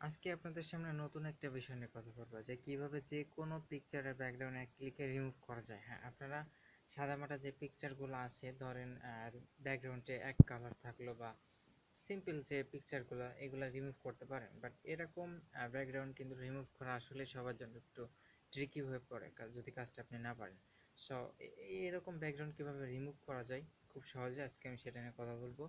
আজকে আপনাদের সামনে নতুন একটা বিষয় নিয়ে কথা বলব, যে কীভাবে যে কোনো পিকচারের ব্যাকগ্রাউন্ড এক ক্লিকে রিমুভ করা যায়। হ্যাঁ আপনারা সাদামাটা যে পিকচারগুলো আছে, ধরেন ব্যাকগ্রাউন্ডে এক কালার থাকল বা সিম্পল যে পিকচারগুলো এগুলো রিমুভ করতে পারেন। বাট এরকম ব্যাকগ্রাউন্ড কিন্তু রিমুভ করা আসলে সবার জন্য একটু ট্রিকি হয়ে পড়ে যদি কাজটা আপনি না পারেন। সো এরকম ব্যাকগ্রাউন্ড কীভাবে রিমুভ করা যায়? খুব সহজে আজকে আমি সেটা নিয়ে কথা বলব।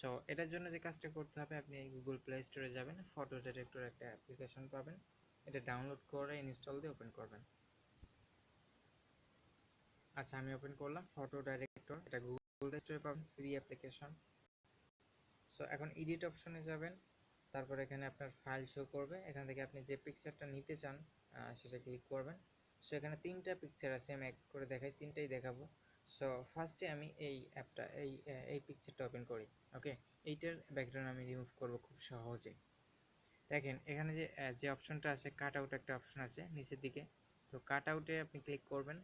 সো এটার জন্য যে কাজটা করতে হবে, আপনি গুগল প্লে স্টোরে যাবেন ফটো ডিরেক্টর একটা অ্যাপ্লিকেশন পাবেন। এটা ডাউনলোড করে ইনস্টল দিয়ে ওপেন করবেন। আচ্ছা আমি ওপেন করলাম ফটো ডাইরেক্টর এটা গুগল স্টোরে পাবেন ফ্রি অ্যাপ্লিকেশন সো এখন এডিট অপশনে যাবেন, তারপর এখানে আপনার ফাইল শো করবে। এখান থেকে আপনি যে পিকচারটা নিতে চান সেটা ক্লিক করবেন। সো এখানে তিনটা পিকচার আছে, আমি এক করে দেখাই, তিনটাই দেখাবো। সো ফার্স্টে আমি এই অ্যাপটা, এই এই পিকচারটা ওপেন করি ওকে এইটার ব্যাকগ্রাউন্ড আমি রিমুভ করব খুব সহজে। দেখেন, এখানে যে যে অপশনটা আছে কাট আউট একটা অপশন আছে, নিচের দিকে। তো কাট আউটে আপনি ক্লিক করবেন।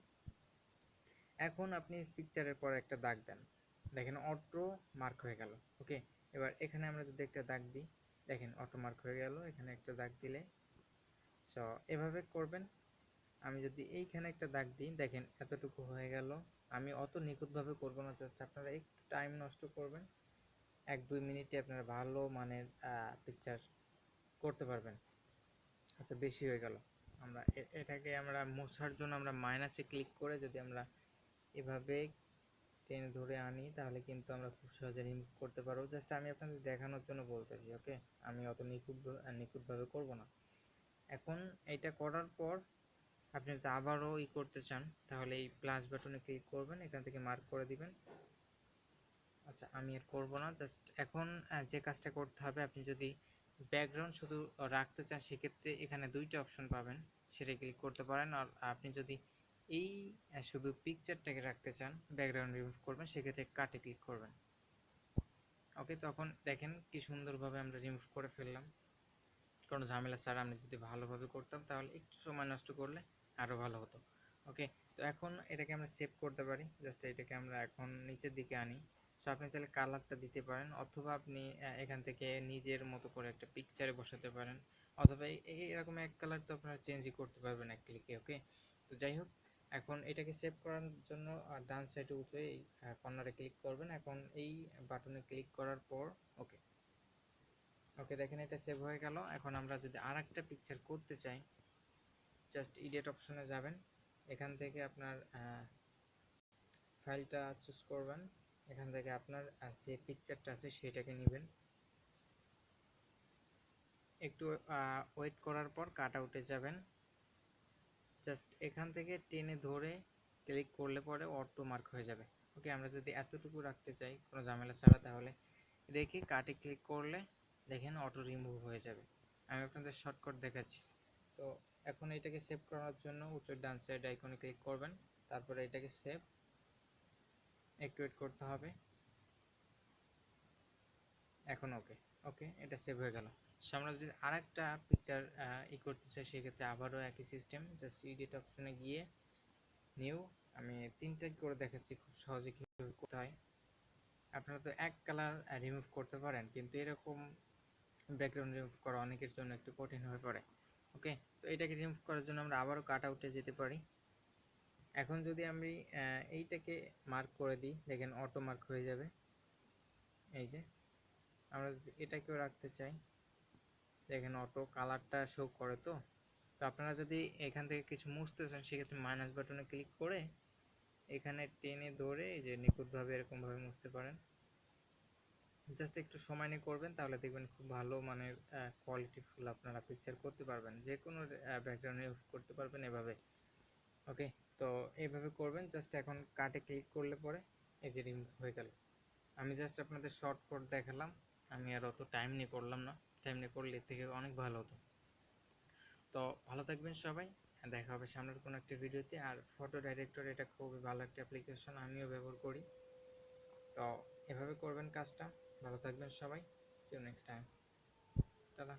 এখন আপনি পিকচারের পর একটা দাগ দেন। দেখেন অটো মার্ক হয়ে গেল ওকে এবার এখানে আমরা যদি একটা দাগ দিই, দেখেন অটো মার্ক হয়ে গেল, এখানে একটা দাগ দিলে। সো এভাবে করবেন। আমি যদি এইখানে একটা দাগ দিই, দেখেন এতটুকু হয়ে গেল। আমি অত নিখুঁতভাবে করব না জাস্ট আপনারা একটু টাইম নষ্ট করবেন। এক, দুই মিনিটে আপনারা ভালো মানের পিকচার করতে পারবেন। আচ্ছা বেশি হয়ে গেল। আমরা এটাকে আমরা মোছার জন্য আমরা মাইনাসে ক্লিক করে যদি আমরা এভাবে টেনে ধরে আনি, তাহলে কিন্তু আমরা খুব সহজে রিমুভ করতে পারব। জাস্ট আমি আপনাদের দেখানোর জন্য বলতেছি ওকে আমি অত নিখুঁত, নিখুঁতভাবে করব না। এখন এটা করার পর আপনি যদি আবারও ই করতে চান, তাহলে এই প্লাস বাটনে ক্লিক করবেন, এখান থেকে মার্ক করে দিবেন। আচ্ছা আমি আর করব না জাস্ট এখন যে কাজটা করতে হবে, আপনি যদি ব্যাকগ্রাউন্ড শুধু রাখতে চান, সেক্ষেত্রে এখানে দুইটা অপশন পাবেন সেটা ক্লিক করতে পারেন। আর আপনি যদি এই শুধু পিকচারটাকে রাখতে চান ব্যাকগ্রাউন্ড রিমুভ করবেন, সেক্ষেত্রে কাটে ক্লিক করবেন। ওকে তখন দেখেন কি সুন্দরভাবে আমরা রিমুভ করে ফেললাম। কোনো ঝামেলা ছাড়া আমরা যদি ভালোভাবে করতাম, তাহলে একটু সময় নষ্ট করলে আরও ভালো হতো। ওকে তো এখন এটাকে আমরা সেভ করতে পারি। জাস্ট এটাকে আমরা এখন নিচের দিকে আনি। সো আপনি চাইলে কালারটা দিতে পারেন। অথবা আপনি এখান থেকে নিজের মতো করে একটা পিকচারে বসাতে পারেন। অথবা এই- এরকম এক কালার তো আপনারা চেঞ্জই করতে পারবেন এক ক্লিকে ওকে তো যাই হোক, এখন এটাকে সেভ করার জন্য ডান সাইডে উঠে এই কর্নারে ক্লিক করবেন। এখন এই বাটনে ক্লিক করার পর ওকে ওকে দেখেন এটা সেভ হয়ে গেল। এখন আমরা যদি আর একটা পিকচার করতে চাই জাস্ট ইডিট অপশনে যাবেন। এখান থেকে আপনার ফাইলটা চুজ করবেন। এখান থেকে আপনার যে পিকচারটা আছে সেটাকে নেবেন। একটু ওয়েট করার পর কাট আউটে যাবেন। জাস্ট এখান থেকে টেনে ধরে ক্লিক করলে পরে অটো মার্ক হয়ে যাবে। ওকে আমরা যদি এতটুকু রাখতে চাই, কোনো ঝামেলা ছাড়া, তাহলে রেখে কাটে ক্লিক করলে দেখেন অটো রিমুভ হয়ে যাবে। আমি আপনাদের শর্টকাট দেখাচ্ছি। তো এখন এটাকে সেভ করার জন্য উচ্চ ডান সাইড আইকনে ক্লিক করবেন। তারপরে এটাকে সেভ একটু ওয়েট করতে হবে। এখন ওকে ওকে এটা সেভ হয়ে গেল। সো আমরা যদি আরেকটা পিকচার ই করতে চাই, সেক্ষেত্রে আবারও একই সিস্টেম জাস্ট এডিট অপশনে গিয়ে নিউ আমি তিনটাই করে দেখাচ্ছি খুব সহজে কীভাবে করতে হয়। আপনারা তো এক কালার রিমুভ করতে পারেন, কিন্তু এরকম ব্যাকগ্রাউন্ড রিমুভ করা অনেকের জন্য একটু কঠিন হয়ে পড়ে। ওকে? তো এটাকে রিমুভ করার জন্য আমরা আবারও কাট আউটে যেতে পারি। এখন যদি আমি এইটাকে মার্ক করে দিই, দেখেন অটো মার্ক হয়ে যাবে। এই যে, আমরা যদি এটাকেও রাখতে চাই, দেখেন অটো কালারটা শো করে তো। তো আপনারা যদি এখান থেকে কিছু মুছতে চান, সেক্ষেত্রে মাইনাস বাটনে ক্লিক করে, এখানে টেনে ধরে এই যে নিখুঁতভাবে এরকমভাবে মুছতে পারেন। জাস্ট একটু সময় নিয়ে করবেন, তাহলে দেখবেন খুব ভালো মানের কোয়ালিটি ফুল আপনারা পিকচার করতে পারবেন। যে কোনো ব্যাকগ্রাউন্ড ইউজ করতে পারবেন এভাবে। ওকে তো এইভাবে করবেন জাস্ট এখন কাটে ক্লিক করলে পরে এই যে হয়ে গেল। আমি জাস্ট আপনাদের শর্টকাট দেখালাম। আমি আর অত টাইম নিয়ে করলাম না। টাইম নিয়ে করলে এর থেকে অনেক ভালো হতো। তো ভালো থাকবেন সবাই। দেখা হবে সামনের কোনো একটা ভিডিওতে আর ফটো ডাইরেক্টর এটা খুবই ভালো একটা অ্যাপ্লিকেশন আমিও ব্যবহার করি। তো এভাবে করবেন কাজটা। ভালো থাকবেন সবাই। C next time tata